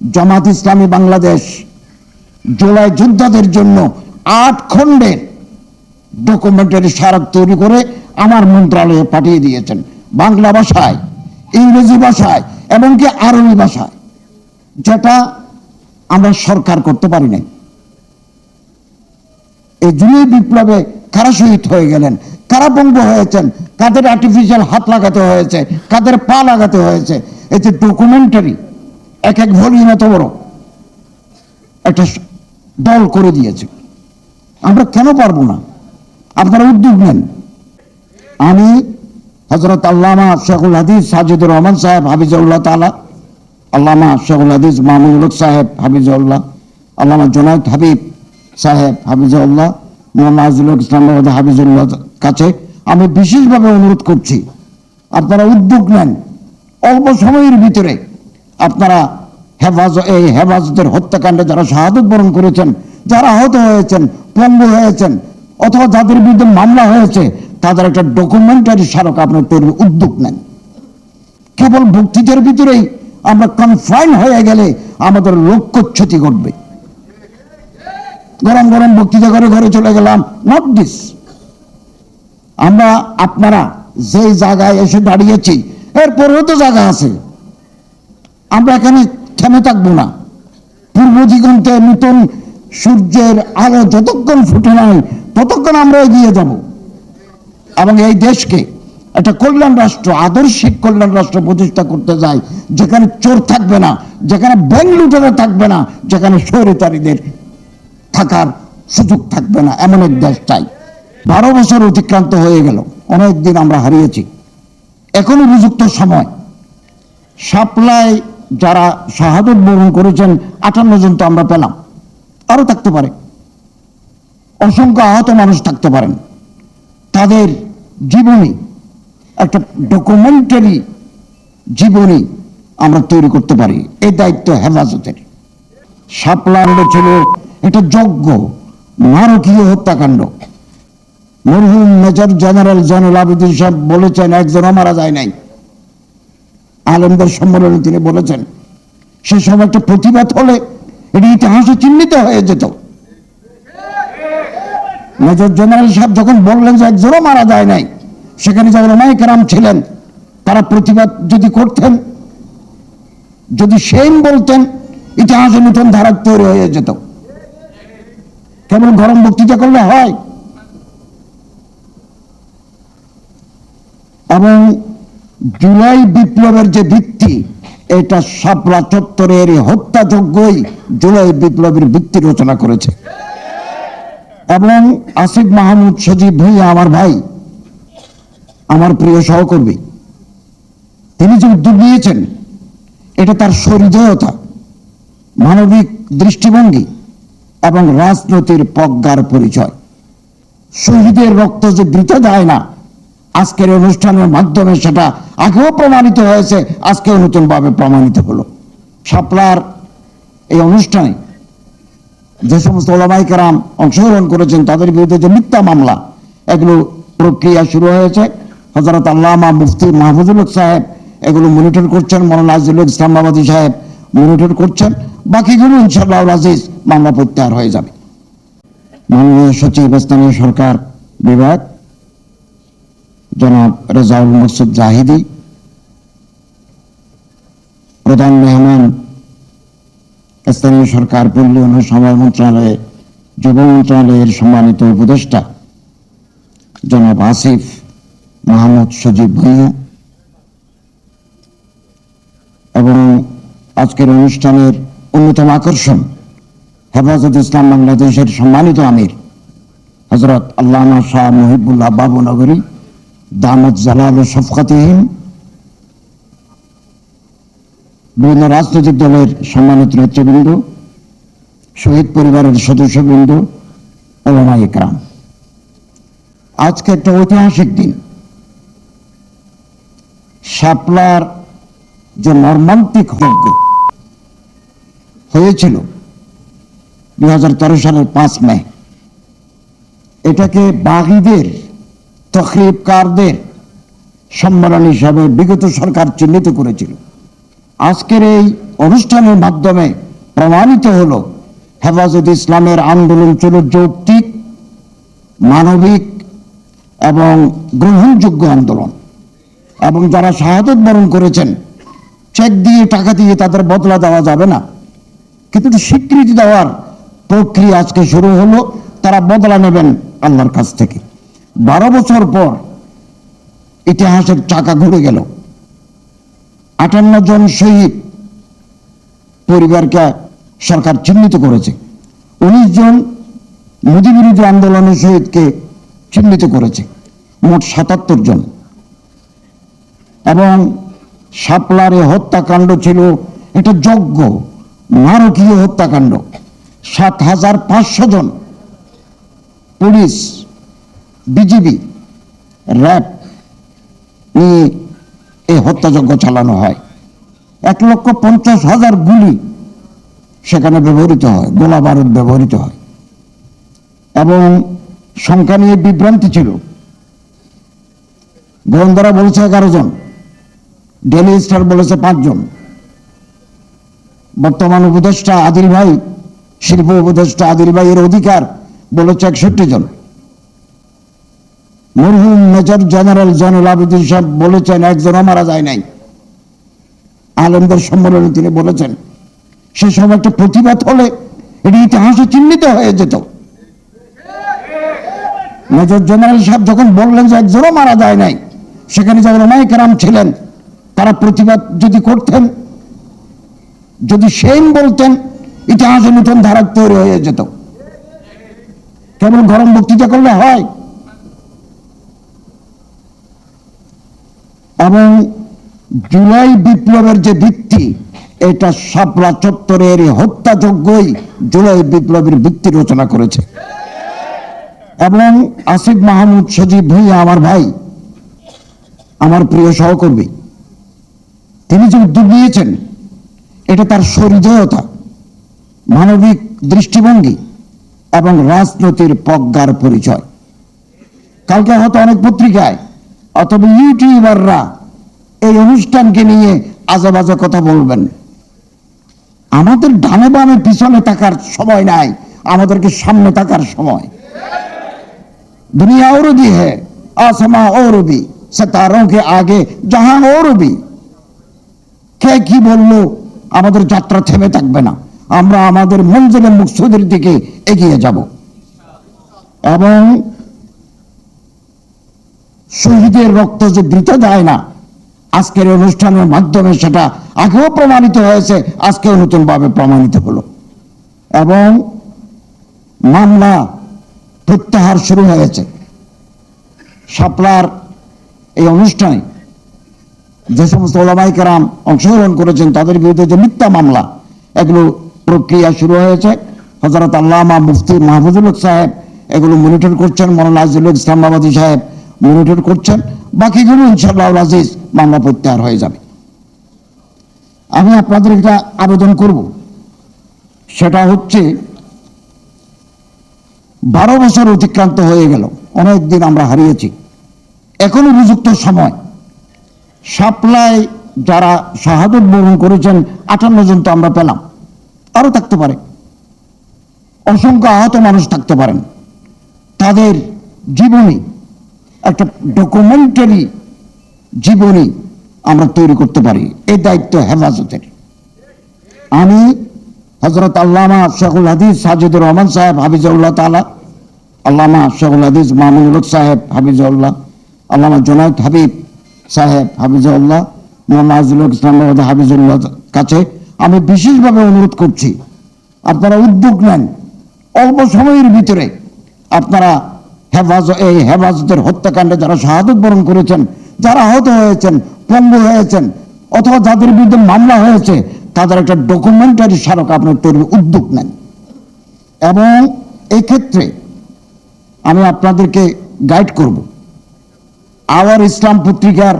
জামাত ইসলামী বাংলাদেশ জুলাই যোদ্ধাদের জন্য আট খণ্ডের ডকুমেন্টারি স্মারক তৈরি করে আমার মন্ত্রণালয়ে পাঠিয়ে দিয়েছেন। বাংলা ভাষায়, ইংরেজি ভাষায়, এমনকি আরবি ভাষায়, যেটা আমরা সরকার করতে পারি নাই। এই জুলাই বিপ্লবে কারা শহীদ হয়ে গেলেন? কারা পঙ্গ হয়েছেন? কাদের আর্টিফিশিয়াল হাত লাগাতে হয়েছে? কাদের পা লাগাতে হয়েছে? যে ডকুমেন্টারি এক এক ভলিউম এত বড়। একটা দল করে দিয়েছে। আমরা কেন পারব না? আপনারা উদ্যোগ নেন। আমি হজরত আল্লামা শেখুল হাদিস সাজিদুর রহমান সাহেব হাফিজউল্লাহ তালা আল্লামা শেখুল হাদিস হক সাহেব হাফিজউল্লাহ আল্লামা জোনায়দ হাবিব সাহেব হাফিজউল্লাহ মোহাম্মদ আজিজুল হক ইসলাম হাফিজুল্লাহ কাছে আমি বিশেষভাবে অনুরোধ করছি, আপনারা উদ্যোগ নেন। অল্প সময়ের ভিতরে আপনারা হেফাজ, এই হেফাজতের হত্যাকাণ্ডে যারা শাহাদত বরণ করেছেন, যারা আহত হয়েছেন, পঙ্গু হয়েছেন, অথবা যাদের বিরুদ্ধে মামলা হয়েছে, তাদের একটা ডকুমেন্টারি স্মারক আপনার তৈরির উদ্যোগ নেন। কেবল বক্তৃতার ভিতরেই আমরা কনফাইন হয়ে গেলে আমাদের লক্ষ্য ক্ষতি ঘটবে। গরম গরম বক্তৃতা করে ঘরে চলে গেলাম নট দিস আমরা, আপনারা যেই জায়গায় এসে দাঁড়িয়েছি এরপরেও তো জায়গা আছে। আমরা এখানে থেমে থাকব না। পূর্ব দিগন্তে নতুন সূর্যের আলো যতক্ষণ ফুটে নাই, ততক্ষণ আমরা এগিয়ে যাব। এবং এই দেশকে একটা কল্যাণ রাষ্ট্র, আদর্শিক কল্যাণ রাষ্ট্র প্রতিষ্ঠা করতে যায় যেখানে চোর থাকবে না, যেখানে ব্যাংক লুটেরা থাকবে না, যেখানে স্বৈরচারীদের থাকার সুযোগ থাকবে না, এমন এক দেশ চাই। বারো বছর অতিক্রান্ত হয়ে গেল, অনেক দিন আমরা হারিয়েছি। এখন উপযুক্ত সময়। সাপ্লাই যারা শাহাদত বরণ করেছেন, আটান্ন জন তো আমরা পেলাম। আরও থাকতে পারে। অসংখ্য আহত মানুষ থাকতে পারেন। তাদের জীবনী, একটা ডকুমেন্টারি জীবনী আমরা তৈরি করতে পারি। এই দায়িত্ব হেফাজতের। সাপলান্ড ছিল এটা যজ্ঞ নারকীয় হত্যাকাণ্ড। মরহুম মেজর জেনারেল জয়নুল আবেদিন সাহেব বলেছেন একজনও মারা যায় নাই। আলমদের সম্মেলনে তিনি বলেছেন সে সময় একটা প্রতিবাদ হলে এটি ইতিহাসে চিহ্নিত হয়ে যেত। মেজর জেনারেল সাহেব যখন বললেন যে একজনও মারা যায় নাই, সেখানে যারা ওমাইকেরাম ছিলেন, তারা প্রতিবাদ যদি করতেন, যদি সেম বলতেন, ইতিহাসে নতুন ধারা তৈরি হয়ে যেত। কেবল গরম বক্তৃতা করলে হয়। এবং জুলাই বিপ্লবের যে ভিত্তি, এটা সাপলা চত্বরের হত্যাযজ্ঞই জুলাই বিপ্লবের ভিত্তি রচনা করেছে। এবং আসিফ মাহমুদ সজীব ভুইয়া আমার ভাই, আমার প্রিয় সহকর্মী, তিনি যে উদ্যোগ নিয়েছেন, এটা তার সহৃদয়তা, মানবিক দৃষ্টিভঙ্গি এবং রাজনীতির প্রজ্ঞার পরিচয়। শহীদের রক্ত যে বৃথা যায় না আজকের অনুষ্ঠানের মাধ্যমে সেটা আগেও প্রমাণিত হয়েছে, আজকেও নতুনভাবে প্রমাণিত হলো। শাপলার এই অনুষ্ঠানে যে সমস্ত ওলামাইকেরাম অংশগ্রহণ করেছেন, তাদের বিরুদ্ধে যে মিথ্যা মামলা, এগুলো প্রক্রিয়া শুরু হয়েছে। হজরত আল্লামা মুফতি মাহফুজুল সাহেব এগুলো মনিটর করছেন, মৌলানা ইসলামাবাদী সাহেব মনিটর করছেন। বাকিগুলো ইনশাল্লাহ আজিজ মামলা প্রত্যাহার হয়ে যাবে। মাননীয় সচিব স্থানীয় সরকার বিভাগ জনাব রেজাউল মকসুদ জাহিদি, প্রধান মেহমান স্থানীয় সরকার পল্লী উন্নয়ন সময় মন্ত্রণালয়ে, যুব মন্ত্রণালয়ের সম্মানিত উপদেষ্টা জনাব আসিফ মাহমুদ সজীব ভূঁইয়া এবং আজকের অনুষ্ঠানের অন্যতম আকর্ষণ হেফাজত ইসলাম বাংলাদেশের সম্মানিত আমির হজরত আল্লামা শাহ মুহিবুল্লাহ বাবু নগরী দামত জালাল ও শফকাতিহীন বিভিন্ন রাজনৈতিক দলের সম্মানিত নেতৃবৃন্দ, শহীদ পরিবারের সদস্যবৃন্দ, ওলামা ইকরাম আজকে একটা ঐতিহাসিক দিন। শাপলার যে মর্মান্তিক যজ্ঞ হয়েছিল দুই হাজার তেরো সালের পাঁচ মে, এটাকে বাগিদের তখরিবকারদের সম্মেলন হিসাবে বিগত সরকার চিহ্নিত করেছিল। আজকের এই অনুষ্ঠানের মাধ্যমে প্রমাণিত হল, হেফাজত ইসলামের আন্দোলন ছিল যৌক্তিক, মানবিক এবং গ্রহণযোগ্য আন্দোলন। এবং যারা শাহাদত বরণ করেছেন, চেক দিয়ে, টাকা দিয়ে তাদের বদলা দেওয়া যাবে না। কিন্তু স্বীকৃতি দেওয়ার প্রক্রিয়া আজকে শুরু হলো, তারা বদলা নেবেন আল্লাহর কাছ থেকে। বারো বছর পর ইতিহাসের চাকা ঘুরে গেল। আটান্ন জন শহীদ পরিবারকে সরকার চিহ্নিত করেছে। উনিশ জন মোদী বিরোধী আন্দোলনের শহীদকে চিহ্নিত করেছে। মোট সাতাত্তর জন। এবং শাপলারে হত্যাকাণ্ড ছিল, এটা যজ্ঞ নারকীয় হত্যাকাণ্ড। সাত হাজার পাঁচশো জন পুলিশ বিজিবি, র্যাব নিয়ে এই হত্যাযজ্ঞ চালানো হয়। এক লক্ষ পঞ্চাশ হাজার গুলি সেখানে ব্যবহৃত হয়, গোলা বারুদ ব্যবহৃত হয়। এবং সংখ্যা নিয়ে বিভ্রান্তি ছিল। গোয়েন্দারা বলেছে এগারো জন ডেলি স্টার বলেছে পাঁচজন বর্তমান উপদেষ্টা আদিল ভাই, শিল্প উপদেষ্টা আদিল ভাই এর অধিকার বলেছে একষট্টি জন। মরহুম মেজর জেনারেল জয়নুল আবেদিন সাহেব বলেছেন একজনও মারা যায় নাই। আলমদের সম্মেলনে তিনি বলেছেন, সে সময় একটা প্রতিবাদ হলে এটি ইতিহাসে চিহ্নিত হয়ে যেত। মেজর জেনারেল সাহেব যখন বললেন যে একজনও মারা যায় নাই, সেখানে যখন ওমাইকেরাম ছিলেন, তারা প্রতিবাদ যদি করতেন, যদি সেম বলতেন, ইতিহাসে নতুন ধারা তৈরি হয়ে যেত। কেবল গরম বক্তৃতা করলে হয়? এবং জুলাই বিপ্লবের যে ভিত্তি, এটা শাপলা চত্বরের হত্যাযজ্ঞই জুলাই বিপ্লবের ভিত্তি রচনা করেছে। এবং আসিফ মাহমুদ সজীব ভুইয়া আমার ভাই, আমার প্রিয় সহকর্মী, তিনি যে উদ্যোগ নিয়েছেন, এটা তার সহৃদয়তা, মানবিক দৃষ্টিভঙ্গি এবং রাজনীতির প্রজ্ঞার পরিচয়। কালকে হয়তো অনেক পত্রিকায় অথবা ইউটিউবাররা এই অনুষ্ঠানকে নিয়ে আজে বাজে কথা বলবেন আমাদের ডানে বামে পিছনে থাকার সময় নাই আমাদেরকে সামনে থাকার সময় दुनिया और भी है आसमां और भी सितारों के आगे जहां और भी কে কি বললো আমাদের যাত্রা থেমে থাকবে না আমরা আমাদের মঞ্জিলের মুকসুদের দিকে এগিয়ে যাব এবং শহীদের রক্ত যে বৃথা যায় না, আজকের অনুষ্ঠানের মাধ্যমে সেটা আগেও প্রমাণিত হয়েছে, আজকেও নতুনভাবে প্রমাণিত হলো। এবং মামলা প্রত্যাহার শুরু হয়েছে। শাপলার এই অনুষ্ঠানে যে সমস্ত ওলামাই কেরাম অংশগ্রহণ করেছেন, তাদের বিরুদ্ধে যে মিথ্যা মামলা, এগুলো প্রক্রিয়া শুরু হয়েছে। হজরত আল্লামা মুফতি মাহফুজুল সাহেব এগুলো মনিটর করছেন, মৌলানা ইসলামাবাদী সাহেব মনিটর করছেন, বাকিগুলো ইনশাল্লাহ আজিজ মামলা প্রত্যাহার হয়ে যাবে। আমি আপনাদের একটা আবেদন করব। সেটা হচ্ছে, বারো বছর অতিক্রান্ত হয়ে গেল, অনেক দিন আমরা হারিয়েছি। এখন উপযুক্ত সময়। সাপ্লাই যারা শাহাদত বরণ করেছেন, আটান্ন জন তো আমরা পেলাম। আরও থাকতে পারে। অসংখ্য আহত মানুষ থাকতে পারেন। তাদের জীবনী একটা ডকুমেন্টারি জীবনী আমরা তৈরি করতে পারি। এই দায়িত্ব হেফাজতের। আমি হজরত আল্লামা শেখুল হাদিস সাজিদুর রহমান সাহেব হাফিজউল্লাহ তালা আল্লামা শেখুল হাদিস মামুনুল হক সাহেব হাফিজউল্লাহ আল্লামা জোনায়দ হাবিব সাহেব হাফিজউল্লাহ মোহাম্মদ আজিজুল হক ইসলামাবাদ হাফিজুল্লাহ কাছে আমি বিশেষভাবে অনুরোধ করছি, আপনারা উদ্যোগ নেন। অল্প সময়ের ভিতরে আপনারা হেফাজ এই হেফাজতের হত্যাকাণ্ডে যারা শাহাদত বরণ করেছেন, যারা আহত হয়েছেন, পঙ্গু হয়েছেন, অথবা যাদের বিরুদ্ধে মামলা হয়েছে, তাদের একটা ডকুমেন্টারি স্মারক আপনার তৈরি উদ্যোগ নেন। এবং এই ক্ষেত্রে আমি আপনাদেরকে গাইড করব। আওয়ার ইসলাম পত্রিকার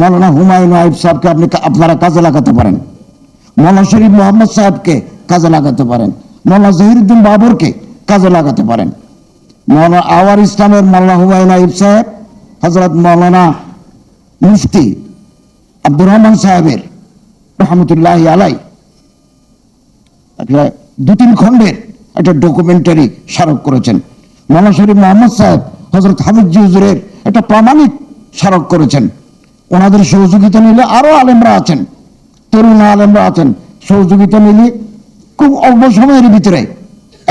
মৌলানা হুমায়ুন আইব সাহেবকে আপনি আপনারা কাজে লাগাতে পারেন। মৌলানা শরীফ মোহাম্মদ সাহেবকে কাজে লাগাতে পারেন। মৌলানা জহিরুদ্দিন বাবরকে কাজে লাগাতে পারেন। মৌলানা আওয়ার ইসলামের মৌলানা হুমায়ুন আইব সাহেব হজরত মৌলানা মুফতি আব্দুর রহমান সাহেবের রহমতুল্লাহ আলাই একটা দু তিন খণ্ডের একটা ডকুমেন্টারি স্মারক করেছেন। মৌলানা শরীফ মোহাম্মদ সাহেব হজরত হাফিজ হুজুরের একটা প্রামাণিক স্মারক করেছেন। ওনাদের সহযোগিতা নিলে আরও আলেমরা আছেন, তরুণ আলেমরা আছেন। সহযোগিতা নিলে খুব অল্প সময়ের ভিতরে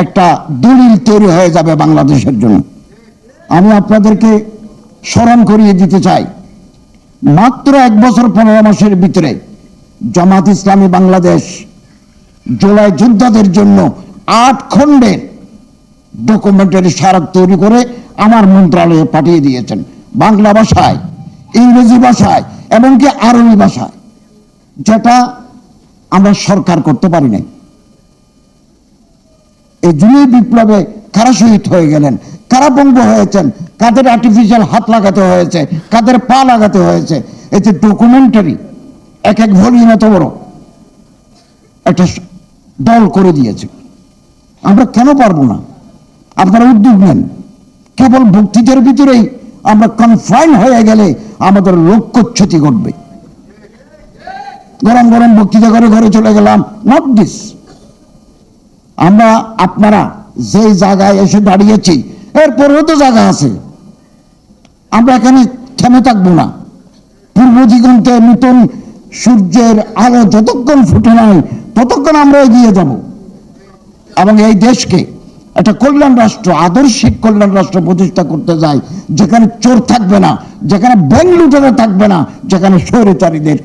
একটা দলিল তৈরি হয়ে যাবে বাংলাদেশের জন্য। আমি আপনাদেরকে স্মরণ করিয়ে দিতে চাই, মাত্র এক বছর পনেরো মাসের ভিতরে জামাত ইসলামী বাংলাদেশ জুলাই যোদ্ধাদের জন্য আট খণ্ডের ডকুমেন্টারি স্মারক তৈরি করে আমার মন্ত্রণালয়ে পাঠিয়ে দিয়েছেন। বাংলা ভাষায়, ইংরেজি ভাষায়, এমনকি আরবি ভাষায়, যেটা আমরা সরকার করতে পারি নাই। এই জুলাই বিপ্লবে কারা শহীদ হয়ে গেলেন? কারা বঙ্গ হয়েছেন? কাদের আর্টিফিশিয়াল হাত লাগাতে হয়েছে? কাদের পা লাগাতে হয়েছে? এতে ডকুমেন্টারি এক এক ভলিউম এত বড়। একটা দল করে দিয়েছে। আমরা কেন পারব না? আপনারা উদ্যোগ নেন। কেবল ভক্তিদের ভিতরেই আমরা কনফাইন হয়ে গেলে আমাদের লক্ষ্যচ্যুতি ঘটবে। গরম গরম বক্তৃতা করে ঘরে চলে গেলাম। নট দিস আমরা আপনারা যেই জায়গায় এসে দাঁড়িয়েছি এরপরেও তো জায়গা আছে। আমরা এখানে থেমে থাকব না। পূর্ব দিগন্তে নতুন সূর্যের আলো যতক্ষণ ফুটে নাই, ততক্ষণ আমরা এগিয়ে যাব। এবং এই দেশকে একটা কল্যাণ রাষ্ট্র, আদর্শিক কল্যাণ রাষ্ট্র প্রতিষ্ঠা করতে যায় যেখানে চোর থাকবে না, যেখানে ব্যাংক লুটেরা থাকবে না, যেখানে স্বৈরাচারীদের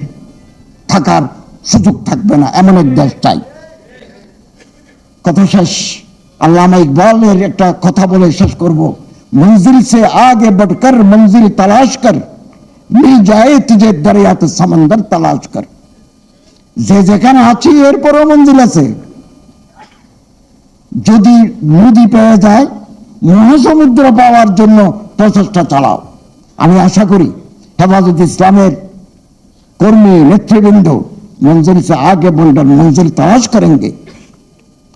থাকার সুযোগ থাকবে না, এমন এক দেশ চাই। কথা শেষ। আল্লামা ইকবালের একটা কথা বলে শেষ করব। মঞ্জিল সে আগে বটকর, মঞ্জিল তালাশ কর। মিল দরিয়াতে সমন্দর তালাশ কর। যে যেখানে আছি, এরপরও মঞ্জিল আছে। যদি নদী পেয়ে যায়, মহাসমুদ্র পাওয়ার জন্য প্রচেষ্টা চালাও। আমি আশা করি হেফাজত ইসলামের কর্মী, নেতৃবৃন্দ মঞ্জিল সে আগে বলটার মঞ্জিল তালাশ করেন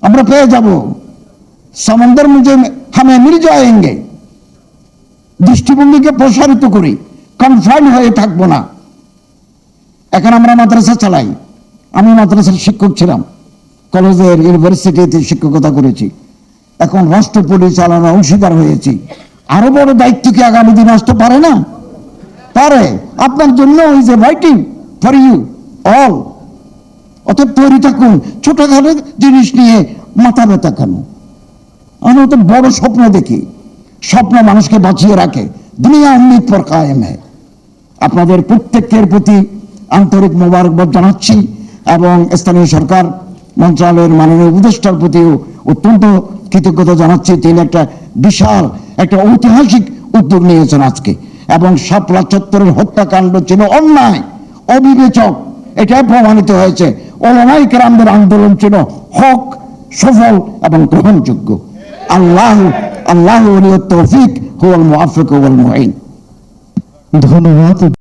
আমরা পেয়ে যাব। সমন্দর মুঝে হামে মিল যাएंगे দৃষ্টিভঙ্গিকে প্রসারিত করি কনফাইন হয়ে থাকব না। এখন আমরা মাদ্রাসা চালাই। আমি মাদ্রাসার শিক্ষক ছিলাম। কলেজের ইউনিভার্সিটিতে শিক্ষকতা করেছি। এখন রাষ্ট্র পরিচালনা অংশীদার হয়েছি। আরও বড় দায়িত্ব কি আগামী দিন আসতে পারে না? পারে। আপনার জন্য is a writing for you all অতএব তৈরি থাকুন, ছোটখাটো জিনিস নিয়ে মাথা ব্যথা কেন? আমি তো বড় স্বপ্ন দেখি, স্বপ্ন মানুষকে বাঁচিয়ে রাখে, দুনিয়া উম্মিদ পর কায়েম হ্যায় আপনাদের প্রত্যেকের প্রতি আন্তরিক মোবারকবাদ জানাচ্ছি এবং স্থানীয় সরকার, মন্ত্রণালয়ের মাননীয় উপদেষ্টার প্রতিও অত্যন্ত কৃতজ্ঞতা জানাচ্ছি। তিনি একটা বিশাল, একটা ঐতিহাসিক উদ্যোগ নিয়েছেন আজকে এবং শাপলা চত্বরের হত্যাকাণ্ড ছিল অন্যায়, অবিবেচক। এটাই প্রমাণিত হয়েছে। ওলামাই কেরামদের আন্দোলন ছিল হক, সফল এবং গ্রহণযোগ্য। আল্লাহ আল্লাহ তৌফিক, হুয়াল মুআফিক ওয়াল মুঈন। ধন্যবাদ।